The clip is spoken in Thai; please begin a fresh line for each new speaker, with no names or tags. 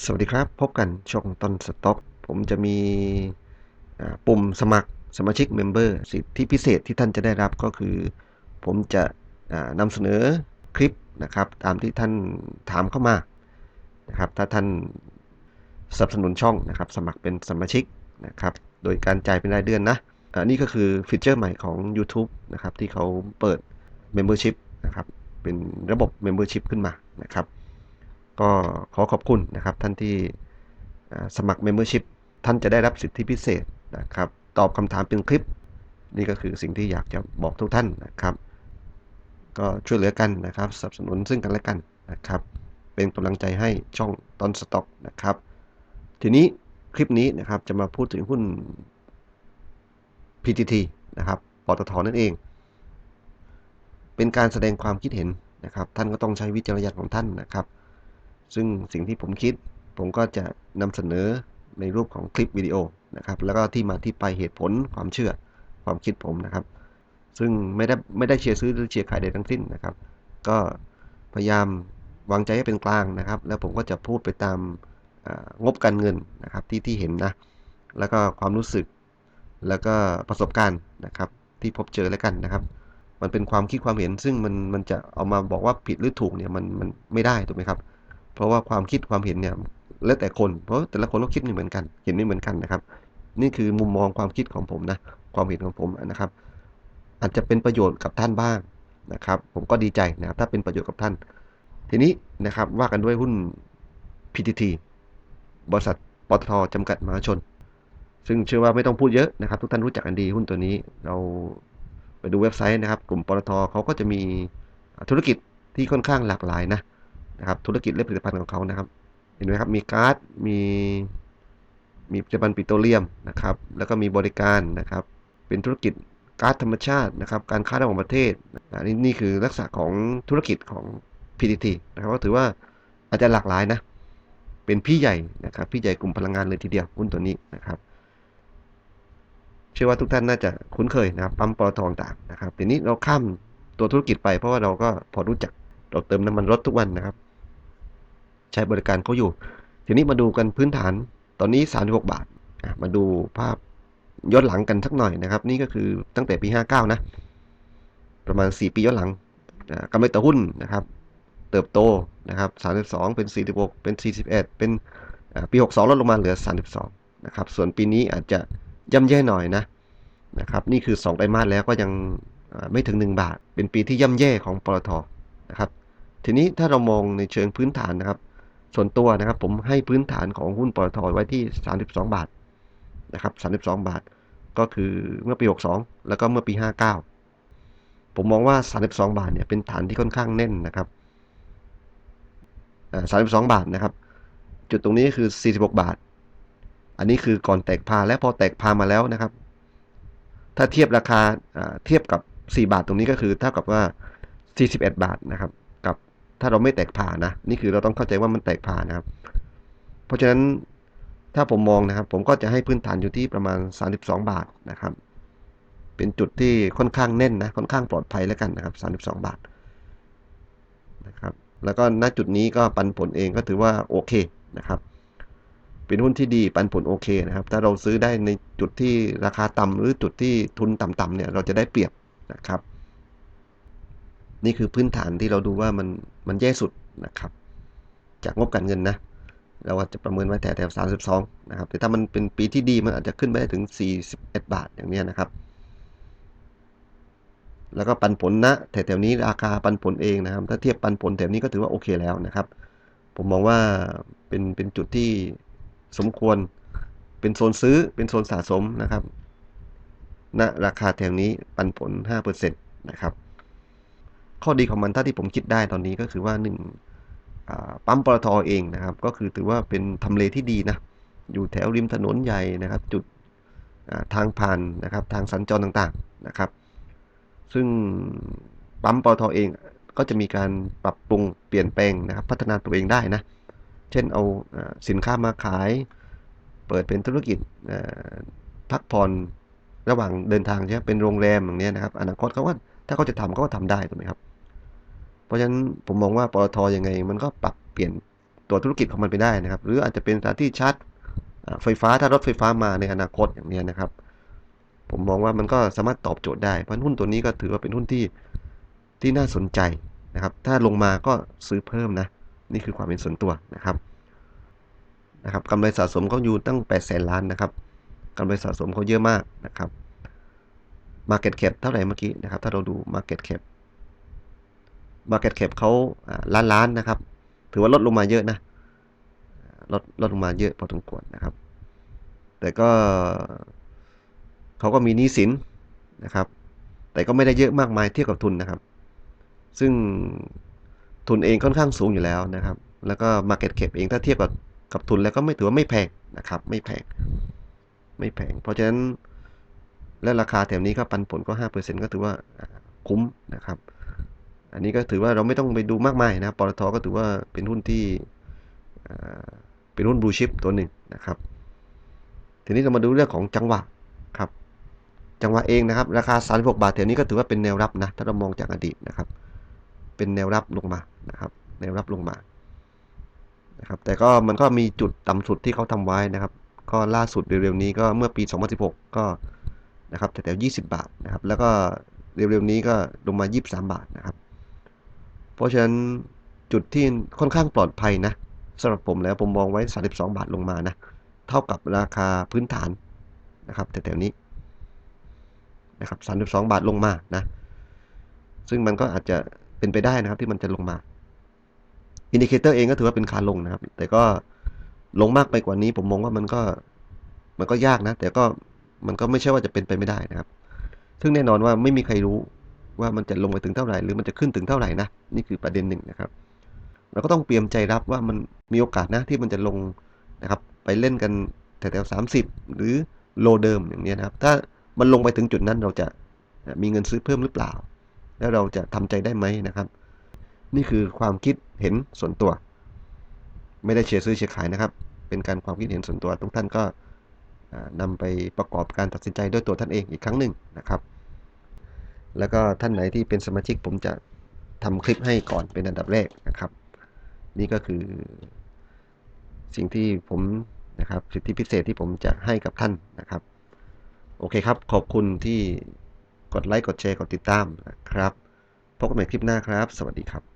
สวัสดีครับ พบกันช่องต้นสต็อก ผมจะมีปุ่มสมัครสมาชิกเมมเบอร์สิทธิพิเศษที่ท่านจะได้รับก็คือ ผมจะนำเสนอคลิปนะครับ ตามที่ท่านถามเข้ามานะครับ ถ้าท่านสนับสนุนช่องนะครับ สมัครเป็นสมาชิกนะครับ โดยการจ่ายเป็นรายเดือนนะอันนี้ก็คือฟีเจอร์ใหม่ของ YouTube นะครับ ที่เขาเปิด Membership นะครับ เป็นระบบ Membership ขึ้นมานะครับ ก็ขอขอบคุณนะครับท่านที่สมัคร Membership ท่านจะได้รับสิทธิพิเศษนะครับ ตอบคำถามเป็นคลิป นี่ก็คือสิ่งที่อยากจะบอกทุกท่านนะครับ ก็ช่วยเหลือกันนะครับสนับสนุนซึ่งกันและกันนะครับ เป็นกำลังใจให้ช่องต้นสต็อกนะครับ ทีนี้คลิปนี้นะครับจะมาพูดถึงหุ้น PTT นะครับปตทนั่นเอง เป็นการแสดงความคิดเห็นนะครับ ท่านก็ต้องใช้วิจารณญาณของท่านนะครับ ซึ่งสิ่งที่ผมคิดผมก็จะนำเสนอในรูปของคลิปวิดีโอนะครับ แล้วก็ที่มาที่ไปเหตุผลความเชื่อความคิดผมนะครับ ซึ่งไม่ได้ไม่ได้เชียร์ซื้อหรือเชียร์ขายใดทั้งสิ้นนะครับ ก็พยายามวางใจให้เป็นกลางนะครับ แล้วผมก็จะพูดไปตามงบการเงินนะครับที่ที่เห็นนะแล้วก็ความรู้สึกแล้วก็ประสบการณ์นะครับ ที่พบเจอแล้วกันนะครับ มันเป็นความคิดความเห็นซึ่งมันมันจะเอามาบอกว่าผิดหรือถูกเนี่ยมันมันไม่ได้ถูกไหมครับ เพราะว่าความคิดความเห็นเนี่ยแล้วแต่คนเพราะแต่ละคนก็คิดไม่เหมือนกัน เห็นไม่เหมือนกันนะครับ นี่คือมุมมองความคิดของผมนะความเห็นของผมนะครับ อาจจะเป็นประโยชน์กับท่านบ้างนะครับ ผมก็ดีใจนะครับถ้าเป็นประโยชน์กับท่าน ทีนี้นะครับว่ากันด้วยหุ้น PTT บริษัทปตทจำกัดมหาชน ซึ่งเชื่อว่าไม่ต้องพูดเยอะนะครับ ทุกท่านรู้จักกันดีหุ้นตัวนี้ เราไปดูเว็บไซต์นะครับ กลุ่มปตทเขาก็จะมีธุรกิจที่ค่อนข้างหลากหลายนะ นะครับธุรกิจและผลิตภัณฑ์ของเขานะครับ เห็นไหมครับมีก๊าซมีมีผลิตภัณฑ์ปิโตรเลียมนะครับ แล้วก็มีบริการนะครับ เป็นธุรกิจก๊าซธรรมชาตินะครับ การค้าระหว่างประเทศอ่านี่นี่คือลักษณะของธุรกิจของ PTT นะครับก็ถือว่าอาจจะหลากหลายนะ เป็นพี่ใหญ่นะครับ พี่ใหญ่กลุ่มพลังงานเลยทีเดียวหุ้นตัวนี้นะครับ เชื่อว่าทุกท่านน่าจะคุ้นเคยนะครับปั๊มปตทต่างนะครับทีนี้เราข้ามตัวธุรกิจไปเพราะว่าเราก็พอรู้จักเราเติมน้ำมันรถทุกวันนะครับ ใช้บริการเขาอยู่ ทีนี้มาดูกันพื้นฐานตอนนี้ 36 บาท มาดูภาพย้อนหลังกันสักหน่อยนะครับ นี่ก็คือตั้งแต่ปี 59 นะ ประมาณ 4 ปีย้อนหลังกำไรต่อหุ้นนะครับ เติบโตนะครับ 32 เป็น 46 เป็น 41 เป็นปี 62 ลดลงมาเหลือ 32 นะครับ ส่วนปีนี้อาจจะย่ำแย่หน่อยนะนะครับนี่คือ 2 ไตรมาสแล้วก็ยังไม่ถึง 1 บาท เป็นปีที่ย่ำแย่ของปตทนะครับทีนี้ถ้าเรามองในเชิงพื้นฐานนะครับ ส่วนตัวนะครับ ผมให้พื้นฐานของหุ้นปตทไว้ที่ 32 บาทนะครับ32 บาท ก็คือเมื่อปี 62 แล้วก็เมื่อปี 59 ผมมองว่า 32 บาทเนี่ยเป็นฐานที่ค่อนข้างแน่นนะครับ32 บาทนะครับ จุดตรงนี้คือ 46 บาท อันนี้คือก่อนแตกพาและพอแตกพามาแล้วนะครับ ถ้าเทียบราคาเทียบกับ 4 บาทตรงนี้ก็คือเท่ากับว่า 41 บาทนะครับ ถ้าเราไม่แตกพานะ นี่คือเราต้องเข้าใจว่ามันแตกพานะครับ เพราะฉะนั้นถ้าผมมองนะครับ ผมก็จะให้พื้นฐานอยู่ที่ประมาณ 32 บาทนะครับ เป็นจุดที่ค่อนข้างแน่นนะ ค่อนข้างปลอดภัยแล้วกันนะครับ 32 บาทนะครับ แล้วก็ณจุดนี้ก็ปันผลเองก็ถือว่าโอเคนะครับ เป็นหุ้นที่ดีปันผลโอเคนะครับ ถ้าเราซื้อได้ในจุดที่ราคาต่ำหรือจุดที่ทุนต่ำๆเนี่ย เราจะได้เปรียบนะครับ นี่คือพื้นฐานที่เราดูว่ามันมันแย่สุดนะครับ จากงบการเงินนะ เราอาจจะประเมินไว้แถวแถว32 นะครับ แต่ถ้ามันเป็นปีที่ดีมันอาจจะขึ้นไปได้ถึง 41 บาทอย่างนี้นะครับ แล้วก็ปันผลนะแถวๆนี้ราคาปันผลเองนะครับ ถ้าเทียบปันผลแถวนี้ก็ถือว่าโอเคแล้วนะครับ ผมมองว่าเป็นเป็นจุดที่สมควรเป็นโซนซื้อเป็นโซนสะสมนะครับณราคาแถวนี้ปันผล5%นะครับ ข้อดีของมันถ้าที่ผมคิดได้ตอนนี้ก็คือว่าหนึ่งปั๊มปตทอเองนะครับ ก็คือถือว่าเป็นทำเลที่ดีนะ อยู่แถวริมถนนใหญ่นะครับ จุดทางผ่านนะครับ ทางสัญจรต่างๆนะครับ ซึ่งปั๊มปตทอเองก็จะมีการปรับปรุงเปลี่ยนแปลงนะครับ พัฒนาตัวเองได้นะ เช่นเอาสินค้ามาขาย เปิดเป็นธุรกิจพักผ่อนระหว่างเดินทางใช่ไหมเป็นโรงแรมอย่างเนี้ยนะครับ อนาคตเขาก็ถ้าเขาจะทำเขาก็ทำได้ถูกไหมครับ ราะฉะนั้นผมมองว่าปตทยังไง มันก็ปรับเปลี่ยนตัวธุรกิจของมันไปได้นะครับ หรืออาจจะเป็นสถานที่ชาร์จไฟฟ้าถ้ารถไฟฟ้ามาในอนาคตอย่างนี้นะครับ ผมมองว่ามันก็สามารถตอบโจทย์ได้เพราะหุ้นตัวนี้ก็ถือว่าเป็นหุ้นที่ที่น่าสนใจนะครับ ถ้าลงมาก็ซื้อเพิ่มนะ นี่คือความเป็นส่วนตัวนะครับนะครับกำไรสะสมเขาอยู่ตั้ง8แสนล้านนะครับกำไรสะสมเขาเยอะมากนะครับ Market Cap เท่าไหร่เมื่อกี้นะครับ ถ้าเราดู Market Cap Market Cap เขาล้านล้านนะครับ ถือว่าลดลงมาเยอะนะ ลดลดลงมาเยอะพอสมควรนะครับ แต่ก็เขาก็มีหนี้สินนะครับ แต่ก็ไม่ได้เยอะมากมายเทียบกับทุนนะครับ ซึ่งทุนเองค่อนข้างสูงอยู่แล้วนะครับ แล้วก็ Market Cap เองถ้าเทียบกับกับทุนแล้วก็ไม่ถือว่าไม่แพงนะครับ ไม่แพง ไม่แพง เพราะฉะนั้นและราคาแถวนี้ก็ปันผลก็ห้าเปอร์เซ็นก็ถือว่าคุ้มนะครับ อันนี้ก็ถือว่าเราไม่ต้องไปดูมากมายนะครับปตทก็ถือว่าเป็นหุ้นที่เป็นหุ้นบลูชิปตัวหนึ่งนะครับ ทีนี้เรามาดูเรื่องของจังหวะครับ จังหวะเองนะครับ ราคา 36 บาทแถวนี้ก็ถือว่าเป็นแนวรับนะ ถ้าเรามองจากอดีตนะครับ เป็นแนวรับลงมานะครับ แนวรับลงมานะครับ แต่ก็มันก็มีจุดต่ำสุดที่เขาทำไว้นะครับ ก็ล่าสุดเร็วๆนี้ก็เมื่อปี 2016 ก็นะครับแถวๆ20 บาทนะครับ แล้วก็เร็วๆนี้ก็ลงมา 23 บาทนะครับ เพราะฉะนั้นจุดที่ค่อนข้างปลอดภัยนะสำหรับผมแล้วผมมองไว้ 32 บาทลงมานะ เท่ากับราคาพื้นฐานนะครับแถวๆนี้นะครับ 32 บาทลงมานะ ซึ่งมันก็อาจจะเป็นไปได้นะครับที่มันจะลงมา อินดิเคเตอร์เองก็ถือว่าเป็นขาลงนะครับ แต่ก็ลงมากไปกว่านี้ ผมมองว่ามันก็มันก็ยากนะ แต่ก็มันก็ไม่ใช่ว่าจะเป็นไปไม่ได้นะครับ ซึ่งแน่นอนว่าไม่มีใครรู้ ว่ามันจะลงไปถึงเท่าไหร่หรือมันจะขึ้นถึงเท่าไหร่นะนี่คือประเด็นหนึ่งนะครับ เราก็ต้องเตรียมใจรับว่ามันมีโอกาสนะที่มันจะลงนะครับ ไปเล่นกันแถวๆสามสิบหรือโลเดิมอย่างนี้นะครับ ถ้ามันลงไปถึงจุดนั้นเราจะมีเงินซื้อเพิ่มหรือเปล่า แล้วเราจะทำใจได้ไหมนะครับ นี่คือความคิดเห็นส่วนตัว ไม่ได้เชียร์ซื้อเชียร์ขายนะครับ เป็นการความคิดเห็นส่วนตัวทุกท่านก็อ่านำไปประกอบการตัดสินใจด้วยตัวท่านเองอีกครั้งหนึ่งนะครับ แล้วก็ท่านไหนที่เป็นสมาชิกผมจะทำคลิปให้ก่อนเป็นอันดับแรกนะครับ นี่ก็คือ สิ่งที่ผมนะครับสิทธิพิเศษที่ผมจะให้กับท่านนะครับ โอเคครับ ขอบคุณที่กดไลค์กดแชร์กดติดตามนะครับพบกันใหม่คลิปหน้าครับ สวัสดีครับ